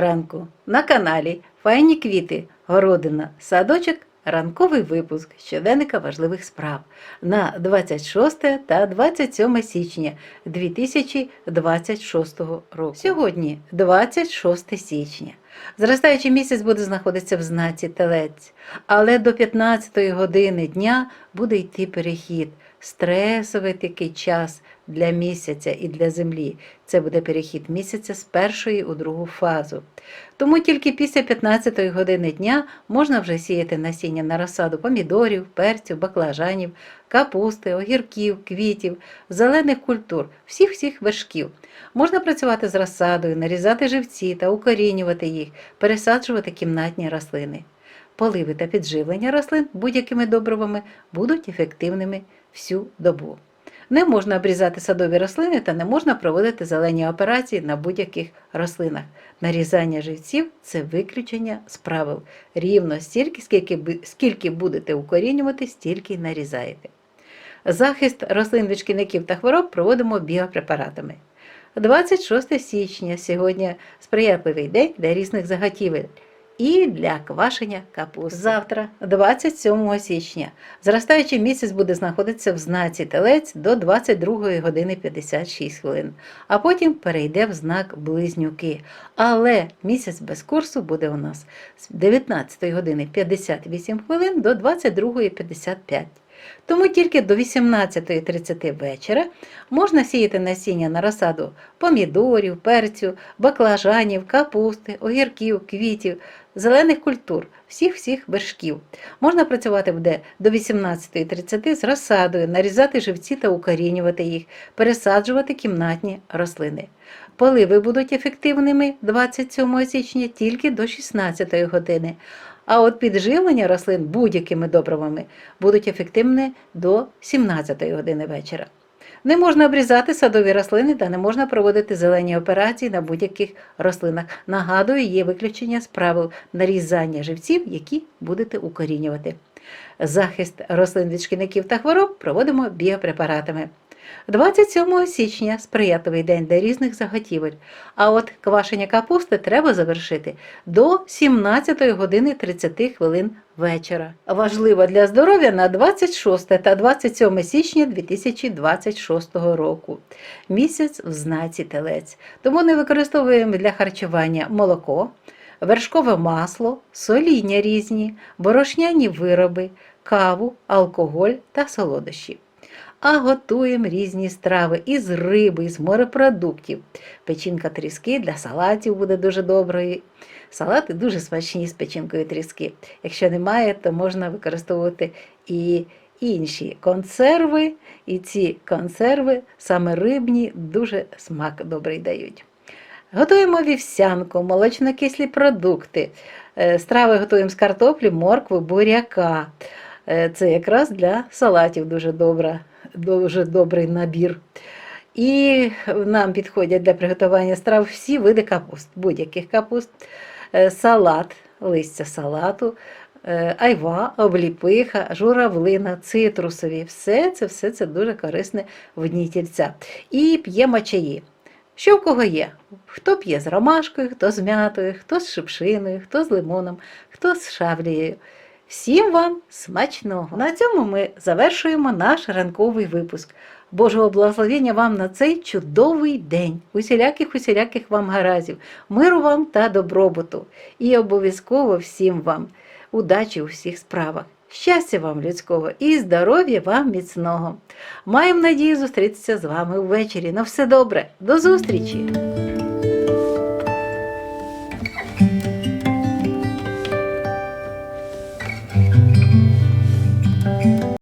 ранку на каналі Файні квіти, городина, садочок, ранковий випуск щоденника важливих справ на 26 та 27 січня 2026 року. Сьогодні 26 січня. Зростаючий місяць буде знаходитися в знаці Телець, але до 15 години дня буде йти перехід. Стресовий такий час для місяця і для землі. Це буде перехід місяця з першої у другу фазу. Тому тільки після 15-ї години дня можна вже сіяти насіння на розсаду помідорів, перців, баклажанів, капусти, огірків, квітів, зелених культур, всіх-всіх вершків. Можна працювати з розсадою, нарізати живці та укорінювати їх, пересаджувати кімнатні рослини. Поливи та підживлення рослин будь-якими добривами будуть ефективними всю добу. Не можна обрізати садові рослини та не можна проводити зелені операції на будь-яких рослинах. Нарізання живців це виключення з правил. Рівно стільки, скільки, скільки будете укорінювати, стільки й нарізаєте. Захист рослин від шкідників та хвороб проводимо біопрепаратами. 26 січня сьогодні сприятливий день для різних заготівель і для квашення капусти. Завтра, 27 січня, зростаючий місяць буде знаходитися в знаці Телець до 22 години 56 хвилин, а потім перейде в знак Близнюки. Але місяць без курсу буде у нас з 19 години 58 хвилин до 22.55. Тому тільки до 18.30 вечора можна сіяти насіння на розсаду помідорів, перцю, баклажанів, капусти, огірків, квітів, зелених культур, всіх-всіх вершків. Можна працювати буде до 18.30 з розсадою, нарізати живці та укорінювати їх, пересаджувати кімнатні рослини. Поливи будуть ефективними 27 січня тільки до 16 години. А от підживлення рослин будь-якими добривами будуть ефективні до 17 години вечора. Не можна обрізати садові рослини та не можна проводити зелені операції на будь-яких рослинах. Нагадую, є виключення з правил нарізання живців, які будете укорінювати. Захист рослин від шкідників та хвороб проводимо біопрепаратами. 27 січня сприятливий день для різних заготівель. А от квашення капусти треба завершити до 17 години 30 хвилин вечора. Важливо для здоров'я на 26 та 27 січня 2026 року. Місяць в знаці телець. Тому не використовуємо для харчування молоко, вершкове масло, соління різні, борошняні вироби, каву, алкоголь та солодощі а готуємо різні страви із риби, із морепродуктів. Печінка тріски для салатів буде дуже доброю. Салати дуже смачні з печінкою тріски. Якщо немає, то можна використовувати і інші консерви, і ці консерви, саме рибні, дуже смак добрий дають. Готуємо вівсянку, молочно-кислі продукти. Е, Страви готуємо з картоплі, моркви, буряка. Е, Це якраз для салатів дуже добра, дуже добрий набір. І нам підходять для приготування страв всі види капуст, будь-яких капуст, Е, салат, листя салату, е, айва, обліпиха, журавлина, цитрусові. Все це, все це дуже корисне в дні. І п'ємо чаї. Що в кого є? Хто п'є з ромашкою, хто з м'ятою, хто з шипшиною, хто з лимоном, хто з шавлією. Всім вам смачного! На цьому ми завершуємо наш ранковий випуск. Божого благословення вам на цей чудовий день, усіляких усіляких вам гаразів, миру вам та добробуту. І обов'язково всім вам удачі у всіх справах, щастя вам людського і здоров'я вам міцного. Маємо надію зустрітися з вами ввечері. На все добре, до зустрічі!